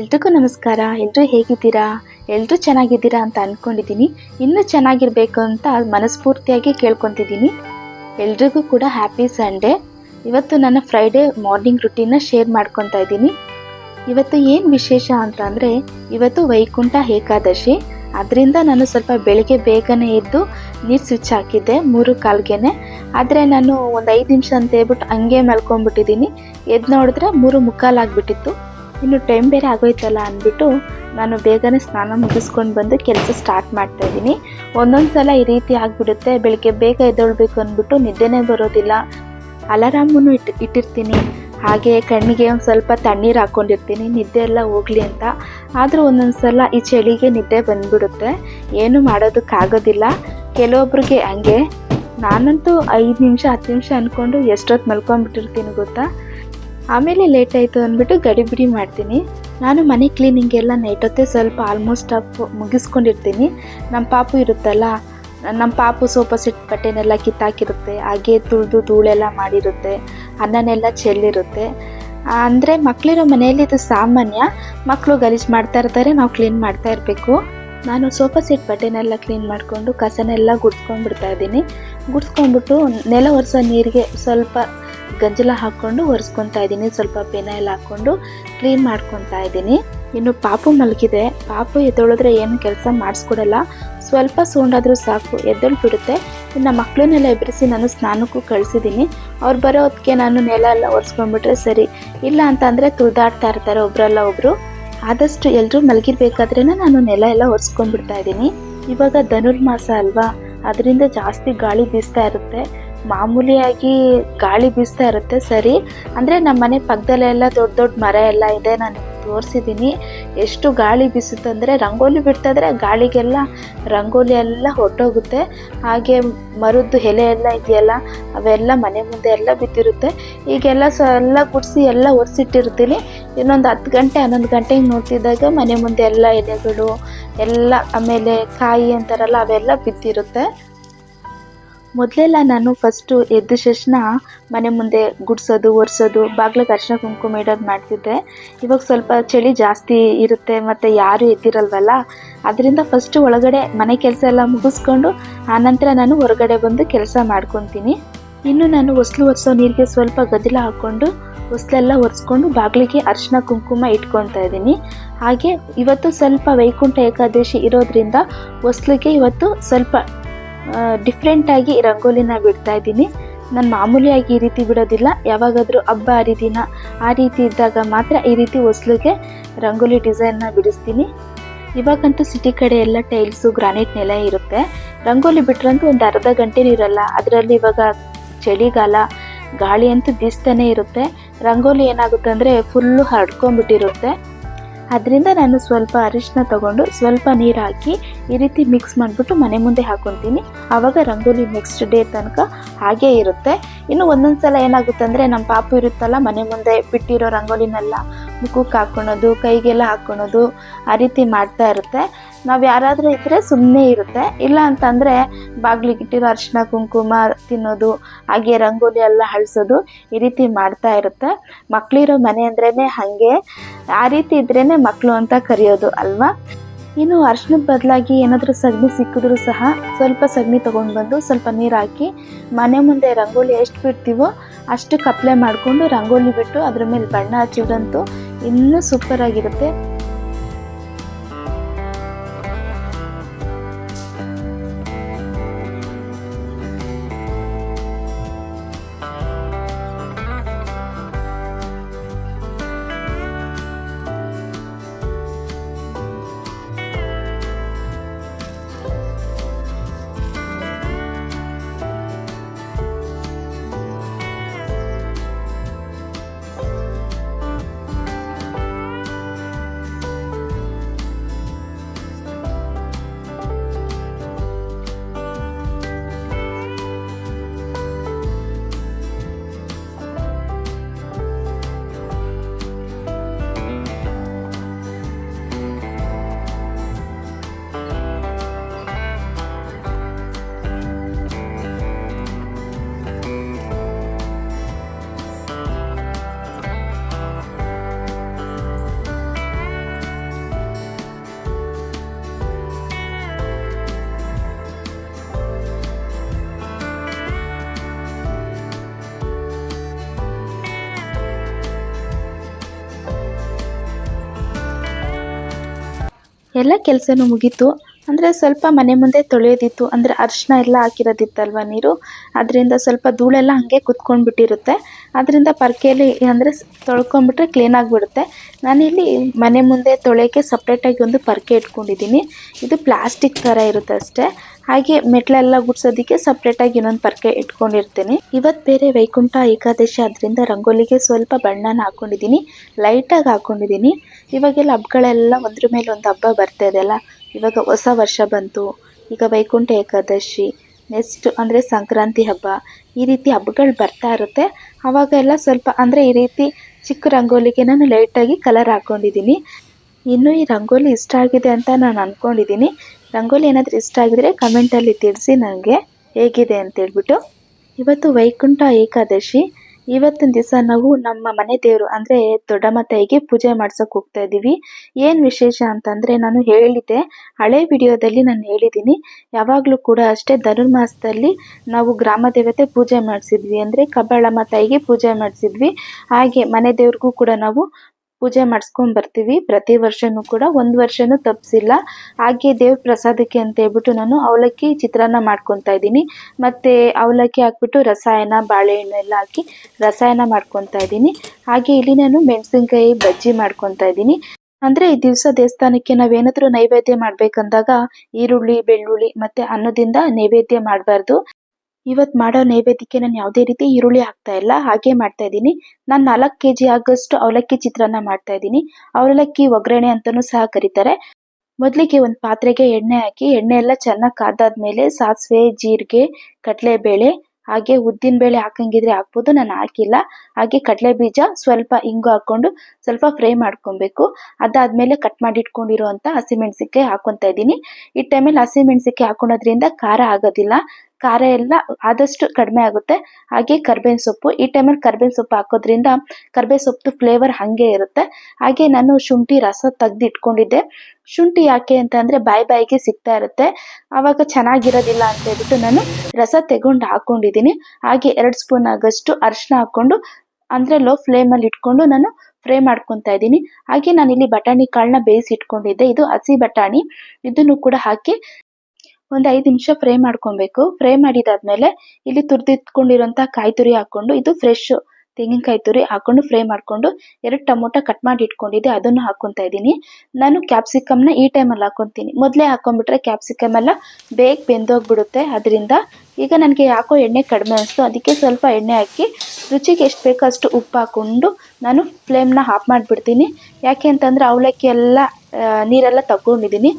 ಎಲ್ರಿಗೂ ನಮಸ್ಕಾರ. ಎಲ್ಲರೂ ಹೇಗಿದ್ದೀರಾ? ಎಲ್ಲರೂ ಚೆನ್ನಾಗಿದ್ದೀರಾ ಅಂತ ಅಂದ್ಕೊಂಡಿದ್ದೀನಿ ಇನ್ನೂ ಚೆನ್ನಾಗಿರ್ಬೇಕು ಅಂತ ಮನಸ್ಫೂರ್ತಿಯಾಗಿ ಕೇಳ್ಕೊತಿದ್ದೀನಿ. ಎಲ್ರಿಗೂ ಕೂಡ ಹ್ಯಾಪಿ ಸಂಡೇ ಇವತ್ತು ನನ್ನ ಫ್ರೈಡೇ ಮಾರ್ನಿಂಗ್ ರುಟೀನ್ನ ಶೇರ್ ಮಾಡ್ಕೊತಾ ಇದ್ದೀನಿ. ಇವತ್ತು ಏನು ವಿಶೇಷ ಅಂತ ಅಂದರೆ, ಇವತ್ತು ವೈಕುಂಠ ಏಕಾದಶಿ. ಅದರಿಂದ ನಾನು ಸ್ವಲ್ಪ ಬೆಳಿಗ್ಗೆ ಬೇಗನೆ ಎದ್ದು ನೀರು ಸ್ವಿಚ್ ಹಾಕಿದ್ದೆ, ಮೂರು ಕಾಲ್ಗೆನೆ. ಆದರೆ ನಾನು ಒಂದು ಐದು ನಿಮಿಷ ಅಂತ ಹೇಳ್ಬಿಟ್ಟು ಹಂಗೆ ಮಲ್ಕೊಂಡ್ಬಿಟ್ಟಿದ್ದೀನಿ. ಎದ್ದು ನೋಡಿದ್ರೆ ಮೂರು ಮುಕ್ಕಾಲಾಗ್ಬಿಟ್ಟಿತ್ತು ಇನ್ನು ಟೈಮ್ ಬೇರೆ ಆಗೋಯ್ತಲ್ಲ ಅಂದ್ಬಿಟ್ಟು ನಾನು ಬೇಗನೆ ಸ್ನಾನ ಮುಗಿಸ್ಕೊಂಡು ಬಂದು ಕೆಲಸ ಸ್ಟಾರ್ಟ್ ಮಾಡ್ತಾ ಇದ್ದೀನಿ. ಒಂದೊಂದು ಸಲ ಈ ರೀತಿ ಆಗಿಬಿಡುತ್ತೆ. ಬೆಳಗ್ಗೆ ಬೇಗ ಎದ್ದೊಳ್ಬೇಕು ಅಂದ್ಬಿಟ್ಟು ನಿದ್ದೆನೇ ಬರೋದಿಲ್ಲ. ಅಲಾರಾಮನ್ನು ಇಟ್ಟು ಇಟ್ಟಿರ್ತೀನಿ. ಹಾಗೆ ಕಣ್ಣಿಗೆ ಒಂದು ಸ್ವಲ್ಪ ತಣ್ಣೀರು ಹಾಕ್ಕೊಂಡಿರ್ತೀನಿ ನಿದ್ದೆ ಎಲ್ಲ ಹೋಗಲಿ ಅಂತ. ಆದರೂ ಒಂದೊಂದು ಸಲ ಈ ಚಳಿಗೆ ನಿದ್ದೆ ಬಂದ್ಬಿಡುತ್ತೆ. ಏನು ಮಾಡೋದಕ್ಕಾಗೋದಿಲ್ಲ. ಕೆಲವೊಬ್ರಿಗೆ ಹಂಗೆ. ನಾನಂತೂ ಐದು ನಿಮಿಷ, ಹತ್ತು ನಿಮಿಷ ಅಂದ್ಕೊಂಡು ಎಷ್ಟೊತ್ತು ಮಲ್ಕೊಂಡ್ಬಿಟ್ಟಿರ್ತೀನಿ ಗೊತ್ತಾ? ಆಮೇಲೆ ಲೇಟ್ ಆಯಿತು ಅಂದ್ಬಿಟ್ಟು ಗಡಿಬಿಡಿ ಮಾಡ್ತೀನಿ. ನಾನು ಮನೆ ಕ್ಲೀನಿಂಗ್ ಎಲ್ಲ ನೈಟ್ ಹೊತ್ತೆ ಸ್ವಲ್ಪ ಆಲ್ಮೋಸ್ಟ್ ಆಫ್ ಮುಗಿಸ್ಕೊಂಡಿರ್ತೀನಿ. ನಮ್ಮ ಪಾಪು ಇರುತ್ತಲ್ಲ ನಮ್ಮ ಪಾಪು ಸೋಫಾ ಸೆಟ್ ಬಟ್ಟೆನೆಲ್ಲ ಕಿತ್ತಾಕಿರುತ್ತೆ, ಹಾಗೆ ತುಳಿದು ಧೂಳೆಲ್ಲ ಮಾಡಿರುತ್ತೆ, ಅನ್ನನೆಲ್ಲ ಚೆಲ್ಲಿರುತ್ತೆ. ಅಂದರೆ ಮಕ್ಕಳಿರೋ ಮನೆಯಲ್ಲಿ ಇದು ಸಾಮಾನ್ಯ ಮಕ್ಕಳು ಗಲೀಜು ಮಾಡ್ತಾ ಇರ್ತಾರೆ, ನಾವು ಕ್ಲೀನ್ ಮಾಡ್ತಾ ಇರಬೇಕು. ನಾನು ಸೋಫಾ ಸೆಟ್ ಬಟ್ಟೆನೆಲ್ಲ ಕ್ಲೀನ್ ಮಾಡಿಕೊಂಡು ಕಸನೆಲ್ಲ ಗುಡ್ಸ್ಕೊಂಡ್ಬಿಡ್ತಾ ಇದ್ದೀನಿ. ಗುಡ್ಸ್ಕೊಂಡ್ಬಿಟ್ಟು ನೆಲ ಒರೆಸೋ ನೀರಿಗೆ ಸ್ವಲ್ಪ ಗಂಜಲ ಹಾಕ್ಕೊಂಡು ಒರೆಸ್ಕೊತಾ ಇದ್ದೀನಿ. ಸ್ವಲ್ಪ ಪೆನಾಯಿಲ್ ಹಾಕ್ಕೊಂಡು ಕ್ಲೀನ್ ಮಾಡ್ಕೊತಾ ಇದ್ದೀನಿ. ಇನ್ನು ಪಾಪು ಮಲಗಿದೆ. ಪಾಪು ಎದ್ದೊಳಿದ್ರೆ ಏನು ಕೆಲಸ ಮಾಡಿಸ್ಕೊಡಲ್ಲ. ಸ್ವಲ್ಪ ಸೌಂಡಾದರೂ ಸಾಕು, ಎದ್ದೊಳು ಬಿಡುತ್ತೆ. ಇನ್ನು ಮಕ್ಕಳನ್ನೆಲ್ಲ ಎಬ್ಬರಿಸಿ ನಾನು ಸ್ನಾನಕ್ಕೂ ಕಳಿಸಿದ್ದೀನಿ. ಅವ್ರು ಬರೋ ಹೊತ್ತಿಗೆ ನಾನು ನೆಲ ಎಲ್ಲ ಒರೆಸ್ಕೊಂಡ್ಬಿಟ್ರೆ ಸರಿ. ಇಲ್ಲ ಅಂತಂದರೆ ತುಳಿದಾಡ್ತಾ ಇರ್ತಾರೆ ಒಬ್ರಲ್ಲ ಒಬ್ಬರು ಆದಷ್ಟು ಎಲ್ಲರೂ ಮಲಗಿರ್ಬೇಕಾದ್ರೆ ನಾನು ನೆಲ ಎಲ್ಲ ಒರೆಸ್ಕೊಂಡ್ಬಿಡ್ತಾ ಇದ್ದೀನಿ. ಇವಾಗ ಧನುರ್ಮಾಸ ಅಲ್ವಾ? ಅದರಿಂದ ಜಾಸ್ತಿ ಗಾಳಿ ಬೀಸ್ತಾ ಇರುತ್ತೆ. ಮಾಮೂಲಿಯಾಗಿ ಗಾಳಿ ಬೀಸ್ತಾ ಇರುತ್ತೆ, ಸರಿ. ಅಂದರೆ ನಮ್ಮ ಮನೆ ಪಕ್ಕದಲ್ಲೆಲ್ಲ ದೊಡ್ಡ ದೊಡ್ಡ ಮರ ಎಲ್ಲ ಇದೆ, ನಾನು ತೋರಿಸಿದ್ದೀನಿ ಎಷ್ಟು ಗಾಳಿ ಬೀಸುತ್ತಂದರೆ ರಂಗೋಲಿ ಬಿಡ್ತಾಯಿದ್ರೆ ಗಾಳಿಗೆಲ್ಲ, ರಂಗೋಲಿ ಎಲ್ಲ ಹೊರಟೋಗುತ್ತೆ. ಹಾಗೆ ಮರದ್ದು ಎಲೆ ಎಲ್ಲ ಇದೆಯಲ್ಲ, ಅವೆಲ್ಲ ಮನೆ ಮುಂದೆ ಎಲ್ಲ ಬಿದ್ದಿರುತ್ತೆ. ಈಗೆಲ್ಲ ಸ, ಎಲ್ಲ ಗುಡಿಸಿ ಎಲ್ಲ ಒರೆಸಿಟ್ಟಿರ್ತೀನಿ. ಇನ್ನೊಂದು ಹತ್ತು ಗಂಟೆ, ಹನ್ನೊಂದು ಗಂಟೆಗೆ ನೋಡ್ತಿದ್ದಾಗ ಮನೆ ಮುಂದೆ ಎಲ್ಲ ಎಲೆಗಳು, ಎಲ್ಲ ಆಮೇಲೆ ಕಾಯಿ ಅಂತಾರಲ್ಲ, ಅವೆಲ್ಲ ಬಿದ್ದಿರುತ್ತೆ. ಮೊದಲೆಲ್ಲ ನಾನು ಫಸ್ಟು ಎದ್ದ ತಕ್ಷಣ ಮನೆ ಮುಂದೆ ಗುಡಿಸೋದು, ಒರೆಸೋದು ಬಾಗ್ಲಿಗೆ ಅರ್ಶಿನ ಕುಂಕುಮ ಇಡೋದು ಮಾಡ್ತಿದ್ದೆ. ಇವಾಗ ಸ್ವಲ್ಪ ಚಳಿ ಜಾಸ್ತಿ ಇರುತ್ತೆ ಮತ್ತು ಯಾರೂ ಎದ್ದಿರಲ್ವಲ್ಲ? ಅದರಿಂದ ಫಸ್ಟು ಒಳಗಡೆ ಮನೆ ಕೆಲಸ ಎಲ್ಲ ಮುಗಿಸ್ಕೊಂಡು ಆನಂತರ ನಾನು ಹೊರಗಡೆ ಬಂದು ಕೆಲಸ ಮಾಡ್ಕೊತೀನಿ. ಇನ್ನು ನಾನು ಹೊಸ್ಲು ಒರೆಸೋ ನೀರಿಗೆ ಸ್ವಲ್ಪ ಗದ್ದಲ ಹಾಕ್ಕೊಂಡು ಹೊಸ್ಲೆಲ್ಲ ಒರೆಸ್ಕೊಂಡು ಬಾಗಿಲಿಗೆ ಅರಿಶಿನ ಕುಂಕುಮ ಇಟ್ಕೊತಾ ಇದ್ದೀನಿ. ಹಾಗೆ ಇವತ್ತು ಸ್ವಲ್ಪ ವೈಕುಂಠ ಏಕಾದಶಿ ಇರೋದ್ರಿಂದ ಹೊಸ್ಲಿಗೆ ಇವತ್ತು ಸ್ವಲ್ಪ ಡಿಫ್ರೆಂಟಾಗಿ ರಂಗೋಲಿನ ಬಿಡ್ತಾ ಇದ್ದೀನಿ. ನಾನು ಮಾಮೂಲಿಯಾಗಿ ಈ ರೀತಿ ಬಿಡೋದಿಲ್ಲ. ಯಾವಾಗಾದರೂ ಹಬ್ಬ ಹರಿದಿನ ಆ ರೀತಿ ಇದ್ದಾಗ ಮಾತ್ರ ಈ ರೀತಿ ಹೊಸ್ಲಿಗೆ ರಂಗೋಲಿ ಡಿಸೈನ್ನ ಬಿಡಿಸ್ತೀನಿ. ಇವಾಗಂತೂ ಸಿಟಿ ಕಡೆ ಎಲ್ಲ ಟೈಲ್ಸು ಗ್ರಾನೈಟ್ ನೆಲ ಇರುತ್ತೆ. ರಂಗೋಲಿ ಬಿಟ್ರಂತೂ ಒಂದು ಅರ್ಧ ಗಂಟೆನೂ ಇರಲ್ಲ. ಅದರಲ್ಲಿ ಇವಾಗ ಚಳಿಗಾಲ, ಗಾಳಿ ಅಂತೂ ಬೀಸ್ತಾನೆ ಇರುತ್ತೆ. ರಂಗೋಲಿ ಏನಾಗುತ್ತೆ ಅಂದರೆ ಫುಲ್ಲು ಹರಡ್ಕೊಂಡ್ಬಿಟ್ಟಿರುತ್ತೆ. ಅದರಿಂದ ನಾನು ಸ್ವಲ್ಪ ಅರಿಶಿನ ತಗೊಂಡು ಸ್ವಲ್ಪ ನೀರು ಹಾಕಿ ಈ ರೀತಿ ಮಿಕ್ಸ್ ಮಾಡಿಬಿಟ್ಟು ಮನೆ ಮುಂದೆ ಹಾಕೊತೀನಿ. ಆವಾಗ ರಂಗೋಲಿ ನೆಕ್ಸ್ಟ್ ಡೇ ತನಕ ಹಾಗೇ ಇರುತ್ತೆ. ಇನ್ನು ಒಂದೊಂದು ಸಲ ಏನಾಗುತ್ತೆ ಅಂದರೆ ನಮ್ಮ ಪಾಪು ಇರುತ್ತಲ್ಲ ಮನೆ ಮುಂದೆ ಬಿಟ್ಟಿರೋ ರಂಗೋಲಿನೆಲ್ಲ ಮುಖಕ್ಕೆ ಹಾಕ್ಕೊಳೋದು ಕೈಗೆಲ್ಲ ಹಾಕ್ಕೊಳೋದು ಆ ರೀತಿ ಮಾಡ್ತಾ ಇರುತ್ತೆ. ನಾವು ಯಾರಾದರೂ ಇದ್ದರೆ ಸುಮ್ಮನೆ ಇರುತ್ತೆ. ಇಲ್ಲ ಅಂತಂದರೆ ಬಾಗಿಲಿಗಿಟ್ಟಿರೋ ಅರಿಶಿನ ಕುಂಕುಮ ತಿನ್ನೋದು, ಹಾಗೆ ರಂಗೋಲಿ ಎಲ್ಲ ಅಳಿಸೋದು ಈ ರೀತಿ ಮಾಡ್ತಾ ಇರುತ್ತೆ. ಮಕ್ಕಳಿರೋ ಮನೆ ಅಂದ್ರೇ ಹಾಗೆ. ಆ ರೀತಿ ಇದ್ರೇ ಮಕ್ಕಳು ಅಂತ ಕರೆಯೋದು ಅಲ್ವಾ? ಇನ್ನು ಅರ್ಶಿನದ ಬದಲಾಗಿ ಏನಾದರೂ ಸಗಣಿ ಸಿಕ್ಕಿದ್ರೂ ಸಹ ಸ್ವಲ್ಪ ಸಗಣಿ ತೊಗೊಂಡು ಬಂದು ಸ್ವಲ್ಪ ನೀರು ಹಾಕಿ ಮನೆ ಮುಂದೆ ರಂಗೋಲಿ ಎಷ್ಟು ಬಿಡ್ತೀವೋ ಅಷ್ಟು ಕಪ್ಲೆ ಮಾಡಿಕೊಂಡು ರಂಗೋಲಿ ಬಿಟ್ಟು ಅದ್ರ ಮೇಲೆ ಬಣ್ಣ ಹಚ್ಚಿದ್ರಂತೂ ಇನ್ನೂ ಸೂಪರಾಗಿರುತ್ತೆ ಎಲ್ಲ ಕೆಲಸನೂ ಮುಗೀತು. ಅಂದರೆ ಸ್ವಲ್ಪ ಮನೆ ಮುಂದೆ ತೊಳೆಯೋದಿತ್ತು. ಅಂದರೆ ಅರಿಶಿನ ಎಲ್ಲ ಹಾಕಿರೋದಿತ್ತಲ್ವ ನೀರು? ಅದರಿಂದ ಸ್ವಲ್ಪ ಧೂಳೆಲ್ಲ ಹಾಗೆ ಕುತ್ಕೊಂಡ್ಬಿಟ್ಟಿರುತ್ತೆ. ಅದರಿಂದ ಪರ್ಕೆಯಲ್ಲಿ ಅಂದರೆ ತೊಳ್ಕೊಂಬಿಟ್ರೆ ಕ್ಲೀನ್ ಆಗಿಬಿಡುತ್ತೆ. ನಾನಿಲ್ಲಿ ಮನೆ ಮುಂದೆ ತೊಳೆಯೋಕ್ಕೆ ಸಪ್ರೇಟಾಗಿ ಒಂದು ಪರ್ಕೆ ಇಟ್ಕೊಂಡಿದ್ದೀನಿ. ಇದು ಪ್ಲಾಸ್ಟಿಕ್ ಥರ ಇರುತ್ತೆ ಅಷ್ಟೇ. ಹಾಗೆ ಮೆಟ್ಲೆಲ್ಲ ಗುಡ್ಸೋದಕ್ಕೆ ಸಪ್ರೇಟಾಗಿ ಇನ್ನೊಂದು ಪರ್ಕೆ ಇಟ್ಕೊಂಡಿರ್ತೀನಿ. ಇವತ್ತು ಬೇರೆ ವೈಕುಂಠ ಏಕಾದಶಿ ಅದರಿಂದ ರಂಗೋಲಿಗೆ ಸ್ವಲ್ಪ ಬಣ್ಣನ ಹಾಕ್ಕೊಂಡಿದ್ದೀನಿ ಲೈಟಾಗಿ ಹಾಕ್ಕೊಂಡಿದ್ದೀನಿ ಇವಾಗೆಲ್ಲ ಹಬ್ಬಗಳೆಲ್ಲ ಒಂದ್ರ ಮೇಲೆ ಒಂದು ಹಬ್ಬ ಬರ್ತಾ ಇದೆಯಲ್ಲ ಇವಾಗ ಹೊಸ ವರ್ಷ ಬಂತು. ಈಗ ವೈಕುಂಠ ಏಕಾದಶಿ ನೆಕ್ಸ್ಟ್ ಅಂದರೆ ಸಂಕ್ರಾಂತಿ ಹಬ್ಬ. ಈ ರೀತಿ ಹಬ್ಬಗಳು ಬರ್ತಾ ಇರುತ್ತೆ. ಅವಾಗೆಲ್ಲ ಸ್ವಲ್ಪ ಅಂದರೆ ಈ ರೀತಿ ಚಿಕ್ಕ ರಂಗೋಲಿಗೆ ನಾನು ಲೈಟಾಗಿ ಕಲರ್ ಹಾಕ್ಕೊಂಡಿದ್ದೀನಿ ಇನ್ನು ಈ ರಂಗೋಲಿ ಇಷ್ಟ ಆಗಿದೆ ಅಂತ ನಾನು ಅಂದ್ಕೊಂಡಿದ್ದೀನಿ ರಂಗೋಲಿ ಏನಾದರೂ ಇಷ್ಟ ಆಗಿದ್ರೆ ಕಮೆಂಟಲ್ಲಿ ತಿಳಿಸಿ ನನಗೆ ಹೇಗಿದೆ ಅಂತೇಳ್ಬಿಟ್ಟು ಇವತ್ತು ವೈಕುಂಠ ಏಕಾದಶಿ ಇವತ್ತಿನ ದಿವಸ ನಾವು ನಮ್ಮ ಮನೆ ದೇವರು ಅಂದರೆ ದೊಡ್ಡಮ್ಮ ತಾಯಿಗೆ ಪೂಜೆ ಮಾಡ್ಸೋಕೆ ಹೋಗ್ತಾ ಇದ್ದೀವಿ. ಏನು ವಿಶೇಷ ಅಂತಂದರೆ ನಾನು ಹೇಳಿದ್ದೆ, ಹಳೆ ವಿಡಿಯೋದಲ್ಲಿ ನಾನು ಹೇಳಿದ್ದೀನಿ. ಯಾವಾಗಲೂ ಕೂಡ ಅಷ್ಟೇ ಧನುರ್ಮಾಸದಲ್ಲಿ ನಾವು ಗ್ರಾಮ ದೇವತೆ ಪೂಜೆ ಮಾಡಿಸಿದ್ವಿ ಅಂದರೆ ಕಬ್ಬಾಳಮ್ಮ ತಾಯಿಗೆ ಪೂಜೆ ಮಾಡಿಸಿದ್ವಿ. ಹಾಗೆ ಮನೆ ದೇವ್ರಿಗೂ ಕೂಡ ನಾವು ಪೂಜೆ ಮಾಡಿಸ್ಕೊಂಡ್ ಬರ್ತೀವಿ. ಪ್ರತಿ ವರ್ಷನೂ ಕೂಡ ಒಂದು ವರ್ಷನೂ ತಪ್ಪಿಸಿಲ್ಲ ಹಾಗೆ ದೇವ್ರ ಪ್ರಸಾದಕ್ಕೆ ಅಂತ ಹೇಳ್ಬಿಟ್ಟು ನಾನು ಅವಲಕ್ಕಿ ಚಿತ್ರಾನ್ನ ಮಾಡ್ಕೊತಾ ಇದ್ದೀನಿ. ಮತ್ತು ಅವಲಕ್ಕಿ ಹಾಕ್ಬಿಟ್ಟು ರಸಾಯನ, ಬಾಳೆಹಣ್ಣು ಎಲ್ಲ ಹಾಕಿ ರಸಾಯನ ಮಾಡ್ಕೊತಾ ಇದ್ದೀನಿ. ಹಾಗೆ ಇಲ್ಲಿ ನಾನು ಮೆಣಸಿನ್ಕಾಯಿ ಬಜ್ಜಿ ಮಾಡ್ಕೊತಾ ಇದ್ದೀನಿ. ಅಂದರೆ ಈ ದಿವಸ ದೇವಸ್ಥಾನಕ್ಕೆ ನಾವೇನಾದರೂ ನೈವೇದ್ಯ ಮಾಡ್ಬೇಕಂದಾಗ ಈರುಳ್ಳಿ, ಬೆಳ್ಳುಳ್ಳಿ ಮತ್ತು ಅನ್ನದಿಂದ ನೈವೇದ್ಯ ಮಾಡಬಾರ್ದು. ಇವತ್ತು ಮಾಡೋ ನೈವೇದ್ಯಕ್ಕೆ ನಾನು ಯಾವುದೇ ರೀತಿ ಈರುಳ್ಳಿ ಹಾಕ್ತಾ ಇಲ್ಲ, ಹಾಗೆ ಮಾಡ್ತಾ ಇದ್ದೀನಿ. ನಾನು ನಾಲ್ಕು ಕೆ ಜಿ ಆಗೋಷ್ಟು ಅವಲಕ್ಕಿ ಚಿತ್ರಾನ್ನ ಮಾಡ್ತಾ ಇದ್ದೀನಿ. ಅವಲಕ್ಕಿ ಒಗ್ಗರಣೆ ಅಂತಲೂ ಸಹ ಕರೀತಾರೆ. ಮೊದಲಿಗೆ ಒಂದು ಪಾತ್ರೆಗೆ ಎಣ್ಣೆ ಹಾಕಿ, ಎಣ್ಣೆ ಎಲ್ಲ ಚೆನ್ನಾಗಿ ಕಾದಾದ್ಮೇಲೆ ಸಾಸಿವೆ, ಜೀರಿಗೆ, ಕಡಲೆಬೇಳೆ, ಹಾಗೆ ಉದ್ದಿನ ಬೇಳೆ ಹಾಕಂಗಿದ್ರೆ ಹಾಕ್ಬೋದು, ನಾನು ಹಾಕಿಲ್ಲ. ಹಾಗೆ ಕಡಲೆ ಬೀಜ ಸ್ವಲ್ಪ ಇಂಗು ಹಾಕ್ಕೊಂಡು ಸ್ವಲ್ಪ ಫ್ರೈ ಮಾಡ್ಕೊಬೇಕು. ಅದಾದ್ಮೇಲೆ ಕಟ್ ಮಾಡಿ ಇಟ್ಕೊಂಡಿರುವಂಥ ಹಸಿಮೆಣಸಿಕಾಯಿ ಹಾಕೊಂತ ಇದ್ದೀನಿ. ಈ ಟೈಮಲ್ಲಿ ಹಸಿಮೆಣಸಿಕಾಯಿ ಹಾಕೊಳೋದ್ರಿಂದ ಖಾರ ಆಗೋದಿಲ್ಲ. ಖಾರ ಎಲ್ಲ ಆದಷ್ಟು ಕಡಿಮೆ ಆಗುತ್ತೆ. ಹಾಗೆ ಕರ್ಬೇವಿನ ಸೊಪ್ಪು, ಈ ಟೈಮಲ್ಲಿ ಕರ್ಬೇವಿನ ಸೊಪ್ಪು ಹಾಕೋದ್ರಿಂದ ಕರ್ಬೇ ಸೊಪ್ಪು ಫ್ಲೇವರ್ ಹಾಗೆ ಇರುತ್ತೆ. ಹಾಗೆ ನಾನು ಶುಂಠಿ, ರಸ ತೆಗ್ದು ಇಟ್ಕೊಂಡಿದ್ದೆ ಶುಂಠಿ ಯಾಕೆ ಅಂತ ಅಂದರೆ ಬಾಯಿ ಬಾಯಿಗೆ ಸಿಗ್ತಾ ಇರುತ್ತೆ. ಆವಾಗ ಚೆನ್ನಾಗಿರೋದಿಲ್ಲ ಅಂತ ಹೇಳ್ಬಿಟ್ಟು ನಾನು ರಸ ತೆಗೊಂಡು ಹಾಕೊಂಡಿದ್ದೀನಿ. ಹಾಗೆ ಎರಡು ಸ್ಪೂನ್ ಆಗಷ್ಟು ಅರಿಶಿನ ಹಾಕ್ಕೊಂಡು ಅಂದರೆ ಲೋ ಫ್ಲೇಮಲ್ಲಿ ಇಟ್ಕೊಂಡು ನಾನು ಫ್ರೈ ಮಾಡ್ಕೊತಾ ಇದ್ದೀನಿ. ಹಾಗೆ ನಾನಿಲ್ಲಿ ಬಟಾಣಿ ಕಾಳನ್ನ ಬೇಯಿಸಿ ಇಟ್ಕೊಂಡಿದ್ದೆ ಇದು ಹಸಿ ಬಟಾಣಿ. ಇದನ್ನು ಕೂಡ ಹಾಕಿ ಒಂದು ಐದು ನಿಮಿಷ ಫ್ರೈ ಮಾಡ್ಕೊಬೇಕು. ಫ್ರೈ ಮಾಡಿದಾದ್ಮೇಲೆ ಇಲ್ಲಿ ತುರಿದಿಟ್ಕೊಂಡಿರೋಂಥ ಕಾಯಿ ತುರಿ ಹಾಕೊಂಡು ಇದು ಫ್ರೆಶ್ ತೆಂಗಿನಕಾಯಿ ತುರಿ ಹಾಕೊಂಡು ಫ್ರೈ ಮಾಡಿಕೊಂಡು ಎರಡು ಟೊಮೊಟೊ ಕಟ್ ಮಾಡಿ ಇಟ್ಕೊಂಡಿದ್ದೆ, ಅದನ್ನು ಹಾಕೊತಾ ಇದ್ದೀನಿ. ನಾನು ಕ್ಯಾಪ್ಸಿಕಮ್ನ ಈ ಟೈಮಲ್ಲಿ ಹಾಕೊತೀನಿ. ಮೊದಲೇ ಹಾಕೊಂಡ್ಬಿಟ್ರೆ ಕ್ಯಾಪ್ಸಿಕಮ್ ಎಲ್ಲ ಬೇಗ ಬೆಂದೋಗ್ಬಿಡುತ್ತೆ. ಅದರಿಂದ ಈಗ ನನಗೆ ಯಾಕೋ ಎಣ್ಣೆ ಕಡಿಮೆ ಅನಿಸ್ತು. ಅದಕ್ಕೆ ಸ್ವಲ್ಪ ಎಣ್ಣೆ ಹಾಕಿ ರುಚಿಗೆ ಎಷ್ಟು ಬೇಕೋ ಅಷ್ಟು ಉಪ್ಪು ಹಾಕ್ಕೊಂಡು ನಾನು ಫ್ಲೇಮ್ನ ಆಫ್ ಮಾಡಿಬಿಡ್ತೀನಿ. ಯಾಕೆ ಅಂತಂದರೆ ಅವಲಕ್ಕಿ ಎಲ್ಲ ನೀರೆಲ್ಲ ತಗೊಂಡಿದ್ದೀನಿ.